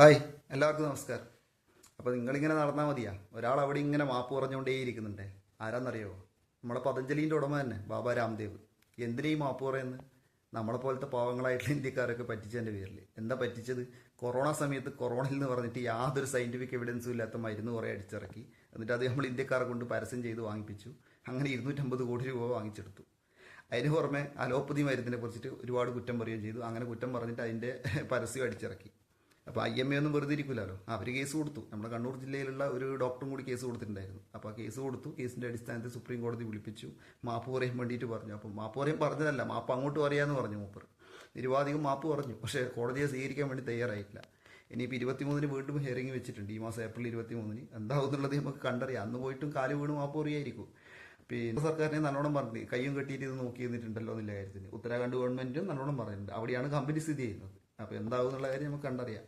Hi എല്ലാവർക്കും നമസ്കാരം. അപ്പോൾ നിങ്ങളിങ്ങനെ നടന്നാൽ മതിയാ. ഒരാൾ അവിടെ ഇങ്ങനെ മാപ്പ് പറഞ്ഞുകൊണ്ടേയിരിക്കുന്നുണ്ടേ ആരാന്നറിയോ? നമ്മുടെ പതഞ്ജലിന്റെ ഉടമ തന്നെ ബാബ രാംദേവ്. എന്തിനാ ഈ മാപ്പ് പറയുന്നത് നമ്മളെ പോലത്തെ പാവങ്ങളായിട്ടുള്ള ഇന്ത്യക്കാരൊക്കെ പറ്റിച്ചതിന്റെ പേരിൽ എന്താ പറ്റിച്ചത്? കൊറോണ സമയത്ത് കൊറോണയിൽ എന്ന് പറഞ്ഞിട്ട് യാതൊരു സയന്റിഫിക് എവിഡൻസും ഇല്ലാത്ത മരുന്ന് കുറേ അടിച്ചിറക്കി. എന്നിട്ട് അത് നമ്മൾ ഇന്ത്യക്കാരെ കൊണ്ട് പരസ്യം ചെയ്ത് വാങ്ങിപ്പിച്ചു. അങ്ങനെ ഇരുന്നൂറ്റമ്പത് കോടി രൂപ വാങ്ങിച്ചെടുത്തു. അതിന് പുറമെ അലോപ്പതി മരുന്നിനെ കുറിച്ചിട്ട് ഒരുപാട് കുറ്റം പറയുകയും ചെയ്തു. അങ്ങനെ കുറ്റം പറഞ്ഞിട്ട് അതിന്റെ പരസ്യം അടിച്ചിറക്കി. അപ്പോൾ ഐ എം എ ഒന്നും വെറുതെ ഇരിക്കില്ലല്ലോ അവർ കേസ് കൊടുത്തു. നമ്മുടെ കണ്ണൂർ ജില്ലയിലുള്ള ഒരു ഡോക്ടറും കൂടി കേസ് കൊടുത്തിട്ടുണ്ടായിരുന്നു. അപ്പോൾ കേസ് കൊടുത്തു. കേസിന്റെ അടിസ്ഥാനത്തിൽ സുപ്രീം കോടതി വിളിപ്പിച്ചു. മാപ്പ് പറയാൻ വേണ്ടിയിട്ട് പറഞ്ഞു. അപ്പോൾ മാപ്പ് പറയാൻ പറഞ്ഞതല്ല മാപ്പ് അങ്ങോട്ട് പറയാമെന്ന് പറഞ്ഞു മൂപ്പർ. നിരുവാധികം മാപ്പ് പറഞ്ഞു. പക്ഷേ കോടതിയെ സ്വീകരിക്കാൻ വേണ്ടി തയ്യാറായിട്ടില്ല. ഇനിയിപ്പോൾ ഇരുപത്തിമൂന്നിന് വീണ്ടും ഹിയറിംഗ് വെച്ചിട്ടുണ്ട്. ഈ മാസം ഏപ്രിൽ ഇരുപത്തിമൂന്നിന്. എന്താവും എന്നുള്ളത് നമുക്ക് കണ്ടറിയാം. അന്ന് പോയിട്ടും കാൽ വീണ് മാപ്പ് പറയായിരിക്കും. പിന്നെ സർക്കാരിനെ നല്ലോണം പറഞ്ഞു കയ്യും കെട്ടിയിട്ട് ഇത് നോക്കി നിന്നിട്ടുണ്ടല്ലോ എന്നുള്ള കാര്യത്തിന്. ഉത്തരാഖണ്ഡ് ഗവൺമെന്റും നല്ലോണം പറഞ്ഞിട്ടുണ്ട്. അവിടെയാണ് കമ്പനി സ്ഥിതി ചെയ്യുന്നത്. അപ്പോൾ എന്താവും എന്നുള്ള കാര്യം നമുക്ക് കണ്ടറിയാം.